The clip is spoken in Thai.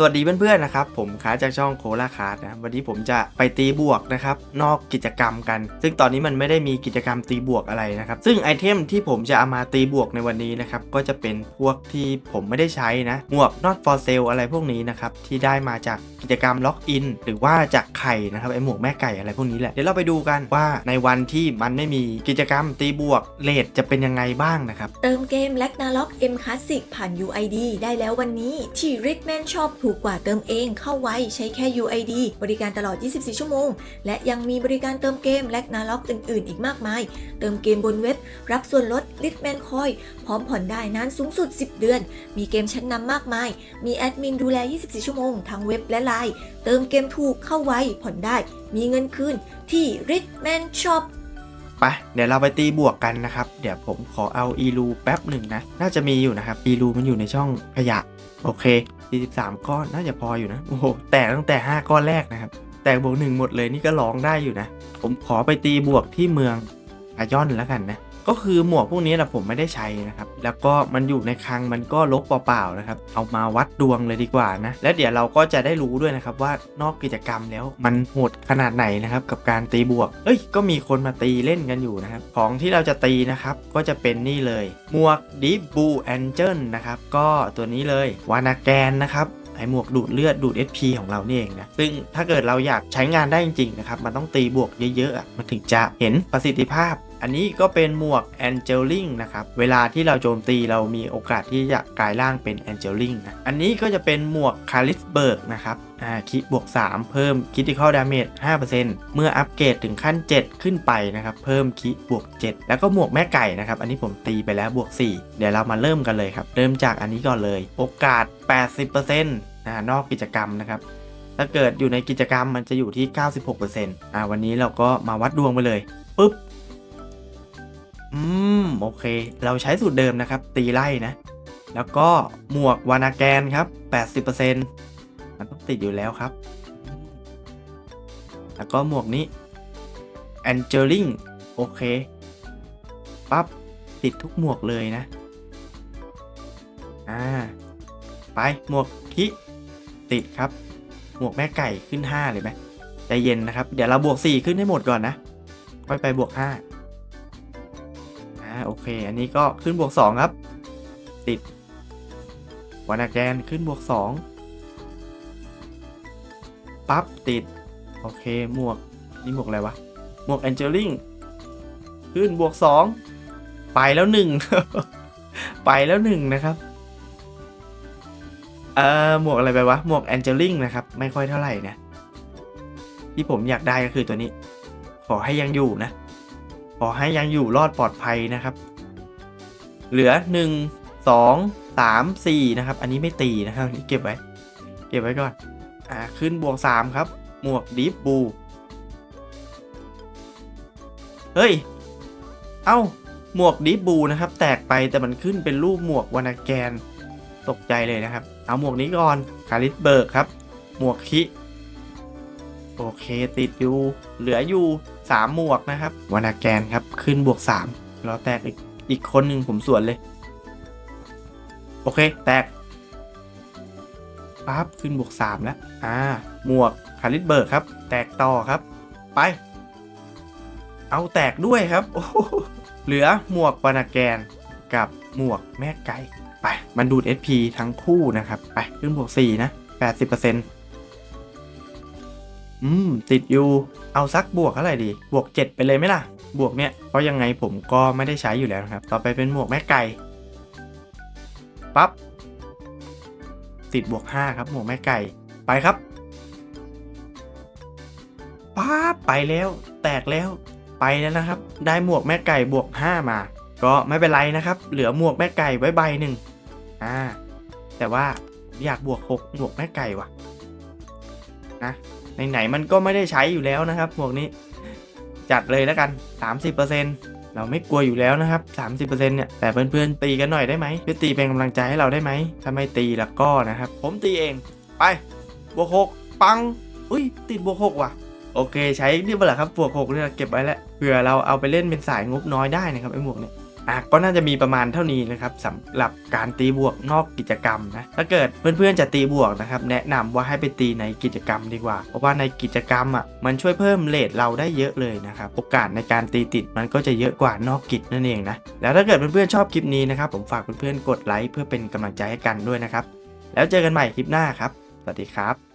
สวัสดีเพื่อนๆนะครับผมค้าจากช่องโคลาคาร์ดนะวันนี้ผมจะไปตีบวกนะครับนอกกิจกรรมกัน ซึ่งตอนนี้มันไม่ได้มีกิจกรรมตีบวกอะไรนะครับซึ่งไอเทมที่ผมจะเอามาตีบวกในวันนี้นะครับก็จะเป็นพวกที่ผมไม่ได้ใช้นะหมวก not for sale อะไรพวกนี้นะครับที่ได้มาจากกิจกรรมล็อกอินหรือว่าจากไข่นะครับไอหมวกแม่ไก่อะไรพวกนี้แหละเดี๋ยวเราไปดูกันว่าในวันที่มันไม่มีกิจกรรมตีบวกเลทจะเป็นยังไงบ้างนะครับเติมเกม l a g n a r o k M Classic ผ่าน UID ได้แล้ววันนี้ที่ Rickman Shop ถููกกว่าเติมเองเข้าไว้ใช้แค่ UID บริการตลอด 24 ชั่วโมง และยังมีบริการเติมเกม l a g n a r o k อื่น ๆ อีกมากมาย เติมเกมบนเว็บ รับส่วนลด Rickman Coin พร้อมผ่อนได้นานสูงสุด 10 เดือน มีเกมชั้นนำมากมาย มีแอดมินดูแล 24 ชั่วโมงทั้งเว็บและไลน์เติมเกมถูกเข้าไว้ผ่อนได้ มีเงินคืนที่ Rickman Shop ไปเดี๋ยวเราไปตีบวกกันนะครับ เดี๋ยวผมขอเอาอีลูแป๊บหนึ่งนะ น่าจะมีอยู่นะครับ อีลูมันอยู่ในช่องขยะ โอเค 43 ก้อนน่าจะพออยู่นะ โอ้โห แตกตั้งแต่ 5 ก้อนแรกนะครับ แตกบวกหนึ่งหมดเลยนี่ก็ร้องได้อยู่นะ ผมขอไปตีบวกที่เมืองอายอนแล้วกันนะ ก็คือหมวกพวกนี้แหละผมไม่ได้ใช้นะครับ แล้วก็มันอยู่ในคลังมันก็ลกเปล่าๆนะครับ เอามาวัดดวงเลยดีกว่านะ และเดี๋ยวเราก็จะได้รู้ด้วยนะครับว่านอกกิจกรรมแล้วมันโหดขนาดไหนนะครับกับการตีบวก เอ้ยก็มีคนมาตีเล่นกันอยู่นะครับ ของที่เราจะตีนะครับก็จะเป็นนี่เลย หมวกดิฟบูแอนเจิลนะครับก็ตัวนี้เลยวานาแกนนะครับไอหมวกดูดเลือดดูด SP ของเรานี่เองนะ ซึ่งถ้าเกิดเราอยากใช้งานได้จริงๆนะครับ มันต้องตีบวกเยอะๆ มันถึงจะเห็นประสิทธิภาพ อันนี้ก็เป็นหมวก Angeling นะครับ เวลาที่เราโจมตีเรามีโอกาสที่จะกลายร่างเป็น Angeling นะ อันนี้ก็จะเป็นหมวก c a l i s b e r g นะครับ อ่า คิบวก 3 เพิ่ม Critical Damage 5%เมื่ออัปเกรดถึงขั้น 7 ขึ้นไปนะครับ เพิ่มคิบวก 7 แล้วก็หมวกแม่ไก่นะครับ อันนี้ผมตีไปแล้วบวก 4 เดี๋ยวเรามาเริ่มกันเลยครับ เริ่มจากอันนี้ก่อนเลย โอกาส 80%นะนอกกิจกรรมนะครับถ้าเกิดอยู่ในกิจกรรมมันจะอยู่ที่ 96%อ่าวันนี้เราก็มาวัดดวงไปเลยปุ๊บ โอเค เราใช้สูตรเดิมนะครับ ตีไล่นะ แล้วก็หมวกวานาแกนครับ 80%มันต้องติดอยู่แล้วครับ แล้วก็หมวกนี้ a n g e l i n g โอเคปั๊บติดทุกหมวกเลยนะ อ่า ไปหมวกคิติดครับ หมวกแม่ไก่ขึ้น 5 เลยไหมใจเย็นนะครับ เดี๋ยวเราบวก 4 ขึ้นให้หมดก่อนนะ ค่อยไปบวก5อ่า โอเค อันนี้ก็ขึ้นบวก 2 ครับ ติดวานาแกนขึ้นบวก 2 ปั๊บ ติด โอเค หมวก นี่หมวกอะไรวะ หมวกแอนเจลิงขึ้นบวก 2 ไปแล้ว 1 ไปแล้ว 1 นะครับ เอ่อ หมวกอะไรไปวะ หมวกแอนเจลิงนะครับ ไม่ค่อยเท่าไหร่นะ ที่ผมอยากได้ก็คือตัวนี้ ขอให้ยังอยู่นะ ขอให้ยังอยู่รอดปลอดภัยนะครับ เหลือ 1 2 3 4 นะครับ อันนี้ไม่ตีนะครับนนี้เก็บไว้ เก็บไว้ก่อน อ่า ขึ้นบวก 3 ครับ หมวกดีฟบู เฮ้ย เอ้า หมวกดีฟบูนะครับ แตกไปแต่มันขึ้นเป็นรูปหมวกวานาแกน ตกใจเลยนะครับ เอาหมวกนี้ก่อน คาริสเบิร์กครับ หมวกคิ โอเคติดอยู่ เหลืออยู่ 3หมวกนะครับวานาแกนครับขึ้นบวก3รอแตกอีกอีกคนหนึ่งผมสวนเลย โอเค แตกปั๊บขึ้นบวก3แล้วอ่าหมวกคาริสเบิร์กครับ แตกต่อครับ ไป เอาแตกด้วยครับโอ้เหลือหมวกวานาแกนกับหมวกแม่ไก่ไป มันดูด SP ทั้งคู่นะครับ ไป ขึ้นบวก 4 นะ 80% อืม ติดอยู่ เอาสักบวกเท่าไหร่ดี บวก 7 ไปเลยไหมล่ะ บวกเนี่ยเพราะยังไงผมก็ไม่ได้ใช้อยู่แล้วครับ ต่อไปเป็นหมวกแม่ไก่ปั๊บติดบวก 5 ครับ หมวกแม่ไก่ไปครับปั๊บไปแล้ว แตกแล้วไปแล้วนะครับ ได้หมวกแม่ไก่บวก 5 มา ก็ไม่เป็นไรนะครับ เหลือหมวกแม่ไก่ไว้ใบหนึ่งอ่าแต่ว่าอยากบวก 6 หมวกแม่ไก่ว่ะนะ ไหนๆมันก็ไม่ได้ใช้อยู่แล้วนะครับหมวกนี้ จัดเลยแล้วกัน 30%เราไม่กลัวอยู่แล้วนะครับ 30%เนี่ยแต่เพื่อนๆตีกันหน่อยได้ไหมช่วยตีเป็นกำลังใจให้เราได้ไหมถ้าไม่ตีแล้วก็นะครับ ผมตีเองไปบวก6ปังอุ้ยติดบวก6ว่ะโอเค ใช้นี่เปล่าครับบวก6เนี่ยเก็บไว้แล้วเผื่อเราเอาไปเล่นเป็นสายงบน้อยได้นะครับไอ้หมวกเนี่ย อะก็น่าจะมีประมาณเท่านี้นะครับสำหรับการตีบวกนอกกิจกรรมนะถ้าเกิดเพื่อนๆจะตีบวกนะครับแนะนำว่าให้ไปตีในกิจกรรมดีกว่า เพราะว่าในกิจกรรมอะมันช่วยเพิ่มเลทเราได้เยอะเลยนะครับโอกาสในการตีติดมันก็จะเยอะกว่านอกกิจนั่นเองนะแล้วถ้าเกิดเพื่อนๆชอบคลิปนี้นะครับผมฝากเพื่อนๆกดไลค์เพื่อเป็นกำลังใจให้กันด้วยนะครับแล้วเจอกันใหม่คลิปหน้าครับสวัสดีครับ